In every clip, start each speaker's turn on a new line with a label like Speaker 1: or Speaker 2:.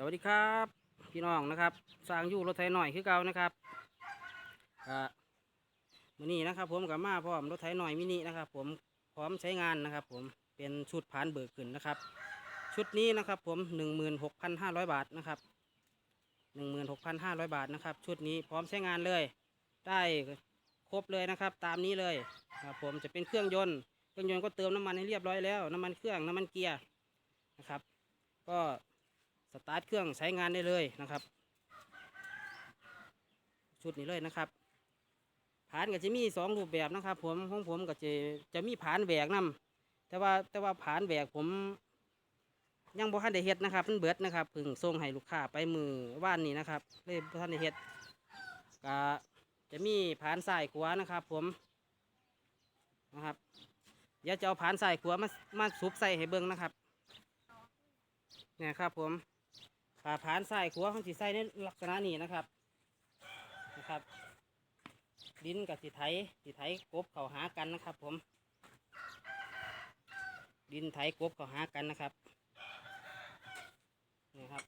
Speaker 1: สวัสดีครับ พี่น้องนะครับสร้างอยู่รถไถหน่อยคือเก่านะครับก็มื่อนี้นะครับ ผมกับมาพร้อมรถไถหน่อยมินินะครับ ผมพร้อมใช้งานนะครับ ผมเป็นชุดผ่านเบิกขึ้นนะครับ ชุดนี้นะครับ ผมหนึ่งหมื่นหกพันห้าร้อยบาทนะครับหนึ่งหมื่นหกพันห้าร้อยบาทนะครับ ชุดนี้พร้อมใช้งานเลย ได้ครบเลยนะครับ ตามนี้เลยครับผมจะเป็นเครื่องยนต์เครื่องยนต์ก็เติมน้ำมันให้เรียบร้อยแล้ว น้ำมันเครื่องน้ำมันเกียร์นะครับ ก็ สตาร์ทเครื่องใช้งานได้เลยนะครับ ชุดนี้เลยนะครับผานก็จะมีสองรูปแบบนะครับ ผมของผมก็จะจะมีผานแหวกนํแต่ว่าแต่ว่าผานแหวกผม ยังบ่ทันได้เฮ็ดนะครับมันเบิดนะครับพึ่งส่งให้ลูกค้าไปมือว่านนี้นะครับเลยบ่ทันได้เฮ็ดก็จะมีผานสายขวานะครับ ผมนะครับ เดี๋ยวจะเอาผานสายขวามามาซุบใส่ให้เบิ่งนะครับเนี่ยครับผม ผ่าผานใส่ขัวของสีใส่ในลักษณะนี้นะครับนะครับ ดินกับสีไถสีไถกบเขาหากันนะครับ ผม ดินไถกบเขาหากันนะครับนี่ครับ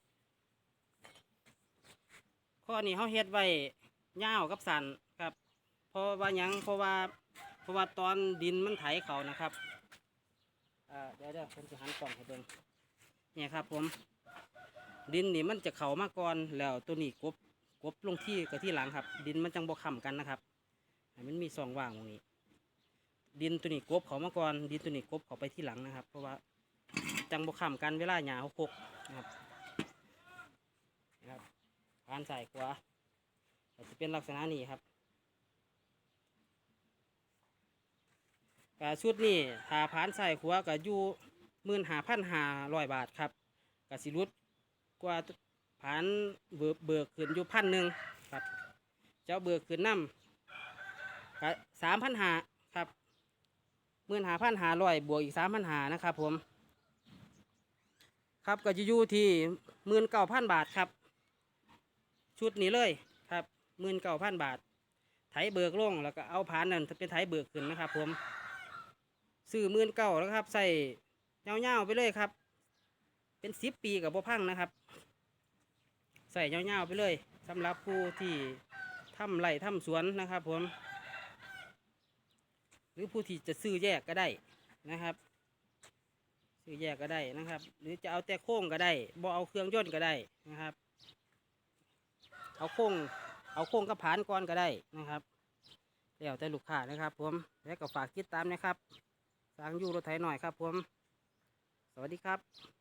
Speaker 1: ข้อนี้เขาเฮ็ดไว้ยาวกับสันครับเพราะว่าหยังเพราะว่าเพราะว่าตอนดินมันไถเขานะครับเดี๋ยวเดี๋ยวผมจะหันกล่องให้เบิ่งเนี่ยครับผม ดินนี่มันจะเข่ามาก่อนแล้วตัวนี้กบกบลงที่กับที่หลังครับ ดินมันจังบ่ค้ำกันนะครับมันมีซองว่างตรงนี้ ดินตัวนี้กบเขามาก่อนดินตัวนี้กบเขาไปที่หลังนะครับ เพราะว่าจังบ่ค้ำกันเวลาหยาเขาคกนะครับนะครับผ่านสายขวาก็จะเป็นลักษณะนี้ครับกชุดนี้ถ้าผ่านใสายขวาก็อยู่หมื่นหาพันหาร้อยบาทครับกสิรุด กว่าผ่านเบิกเบิกขึ้นอยู่พันหนึ่งครับ เจ้าเบิกขึ้นน้ำสามพันหาครับหมื่นหาพันหาร้อยบวกอีกสามพันหานะครับผม ครับก็จะอยู่ที่หมื่นเก้าพันบาทครับ ชุดนี้เลยครับหมื่นเก้าพันบาท ไถเบิกลงแล้วก็เอาผ่านนั่นเป็นไถเบิกขึ้นนะครับ ผมซื้อหมื่นเก้าแล้วครับ ใส่เงาๆไปเลยครับ เป็นสิบปีกับบ่พังนะครับ ใส่เงาๆไปเลยสำหรับผู้ที่ทำไร่ทำสวนนะครับผม หรือผู้ที่จะซื้อแยกก็ได้นะครับ ซื้อแยกก็ได้นะครับ หรือจะเอาแต่โค้งก็ได้บ่เอาเครื่องยนต์ก็ได้นะครับ เอาโค้งเอาโค้งกับผานก่อนก็ได้นะครับแล้วแต่ลูกค้านะครับผมแล้วก็ฝากติดตามนะครับสางยูรถไถหน่อยครับผม สวัสดีครับ